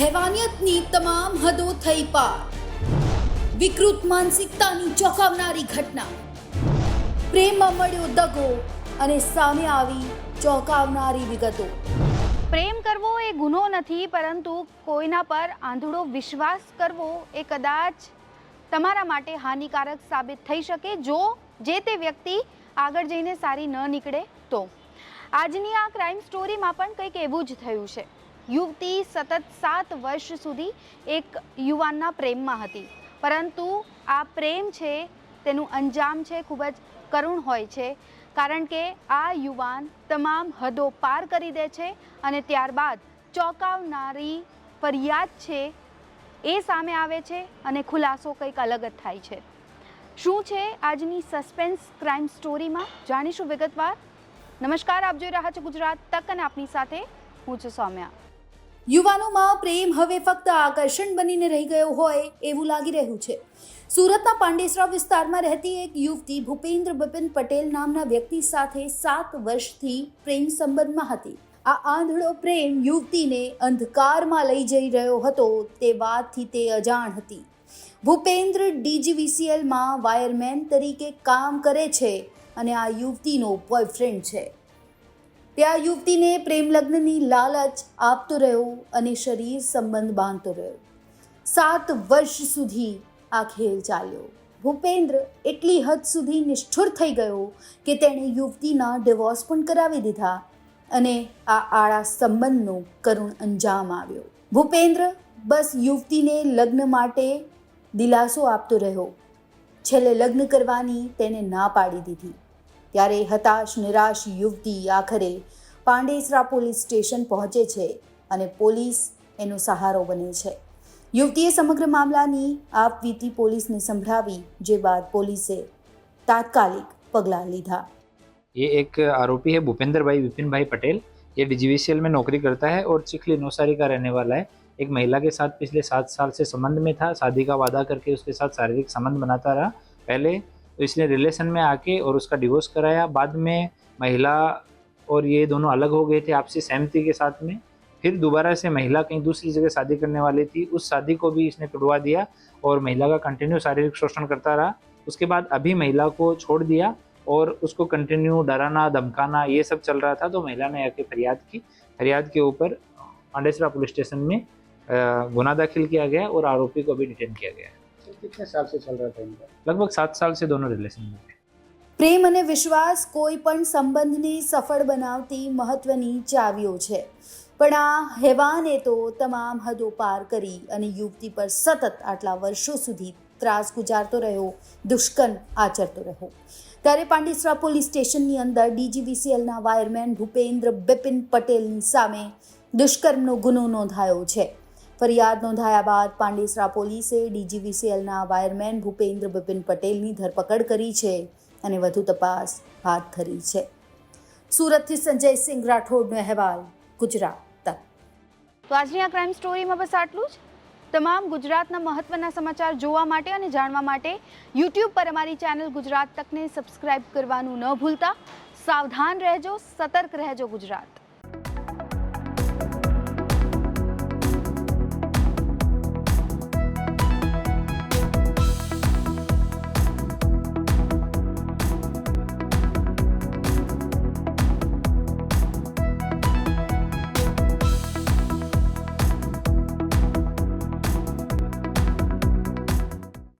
માનવીયતની તમામ હદો થઈ પાર. વિકૃત માનસિકતાની ચોંકાવનારી ઘટના. પ્રેમમાં મળ્યો દગો અને સામે આવી ચોંકાવનારી વિગતો. પ્રેમ કરવો એ ગુનો નથી, પરંતુ કોઈના પર આંધળો વિશ્વાસ કરવો એ કદાચ તમારા માટે હાનિકારક સાબિત થઈ શકે. જો, જે તે વ્યક્તિ આગળ જઈને સારી ન નીકળે તો. આજની આ ક્રાઇમ સ્ટોરીમાં પણ કંઈક એવું જ થયું છે. યુવતી સતત સાત વર્ષ સુધી એક યુવાનના પ્રેમમાં હતી. પરંતુ આ પ્રેમ છે, તેનું અંજામ છે, ખૂબ જ કરુણ હોય છે. કારણ કે આ યુવાન તમામ હદો પાર કરી દે છે અને ત્યારબાદ ચોંકાવનારી ફરિયાદ છે એ સામે આવે છે અને ખુલાસો કંઈક અલગ જ થાય છે. શું છે આજની સસ્પેન્સ ક્રાઇમ સ્ટોરીમાં? જાણીશું વિગતવાર. નમસ્કાર, આપ જોઈ રહ્યા છો ગુજરાત તક અને આપની સાથે હું છું સૌમ્યા. યુવાનોમાં પ્રેમ હવે ફક્ત આકર્ષણ બનીને રહી ગયો હોય એવું લાગી રહ્યું છે. સુરતના પાંડેસરા વિસ્તારમાં રહેતી એક યુવતી ભૂપેન્દ્ર બિપિન પટેલ નામના વ્યક્તિ સાથે સાત વર્ષથી પ્રેમ સંબંધમાં હતી. આ આંધળો પ્રેમ યુવતીને અંધકારમાં લઈ જઈ રહ્યો હતો તે વાતથી તે અજાણ હતી. ભૂપેન્દ્ર ડીજીવીસીએલમાં વાયરમેન તરીકે કામ કરે છે અને આ યુવતીનો બોયફ્રેન્ડ છે. ત્યાં યુવતીને પ્રેમ લગ્નની લાલચ આપતો રહ્યો અને શરીર સંબંધ બાંધતો રહ્યો. સાત વર્ષ સુધી આ ખેલ ચાલ્યો. ભૂપેન્દ્ર એટલી હદ સુધી નિષ્ઠુર થઈ ગયો કે તેણે યુવતીના ડિવોર્સ પણ કરાવી દીધા અને આ આળા સંબંધનો કરુણ અંજામ આવ્યો. ભૂપેન્દ્ર બસ યુવતીને લગ્ન માટે દિલાસો આપતો રહ્યો. છેલ્લે લગ્ન કરવાની તેને ના પાડી દીધી. ત્યારે હતાશ નિરાશ યુવતી આખરે પાંડેસરા પોલીસ સ્ટેશન પહોંચે છે અને પોલીસ એનો સહારો બને છે યુવતીએ સમગ્ર મામલાની આપવીતી પોલીસને સંભળાવી જે બાદ પોલીસે તાત્કાલિક પગલાં લીધા ये एक आरोपी है भूपेंद्र भाई विपिन भाई पटेल ये डीजीवीसीएल में नौकरी करता है और चिखली नौसारी का रहने वाला है एक महिला के साथ पिछले सात साल से संबंध में था शादी का वादा करके उसके साथ शारीरिक संबंध बनाता रहा पहले तो इसने रिलेशन में आके और उसका डिवोर्स कराया। बाद में महिला और ये दोनों अलग हो गए थे आपसी सहमति के साथ में। फिर दोबारा से महिला कहीं दूसरी जगह शादी करने वाली थी। उस शादी को भी इसने टुड़वा दिया और महिला का कंटिन्यू शारीरिक शोषण करता रहा। उसके बाद अभी महिला को छोड़ दिया और उसको कंटिन्यू डराना, धमकाना ये सब चल रहा था। तो महिला ने आके फरियाद की। फरियाद के ऊपर पांडेसरा पुलिस स्टेशन में गुना दाखिल किया गया और आरोपी को भी डिटेन किया गया। कितने साल से चल रहा था इनका लगभग सात साल से दोनों रिलेशन में थे પ્રેમ અને વિશ્વાસ કોઈ પણ સંબંધને સફળ બનાવતી મહત્વની ચાવીઓ છે પણ આ હેવાને તો તમામ હદો પાર કરી અને યુવતી પર સતત આટલા વર્ષો સુધી ત્રાસ ગુજારતો રહ્યો દુષ્કર્મ આચરતો રહ્યો ત્યારે પાંડેસરા પોલીસ સ્ટેશનની અંદર ડીજીવીસીએલના વાયરમેન ભૂપેન્દ્ર બિપિન પટેલની સામે દુષ્કર્મનો ગુનો નોંધાયો છે ફરિયાદ નોંધાયા બાદ પાંડેસરા પોલીસે ડીજીવીસીએલના વાયરમેન ભૂપેન્દ્ર બિપિન પટેલની ધરપકડ કરી છે અને વધુ તપાસ હાથ ધરી છે. સુરતથી સંજય સિંહ, રાઠોડનો અહેવાલ, ગુજરાત તક. તો આજની આ ક્રાઇમ સ્ટોરીમાં બસ આટલું જ. તમામ ગુજરાતના મહત્વના સમાચાર જોવા માટે અને જાણવા માટે યુટ્યુબ પર અમારી ચેનલ ગુજરાત તકને સબસ્ક્રાઇબ કરવાનું ન ભૂલતા. સાવધાન રહેજો, સતર્ક રહેજો ગુજરાત.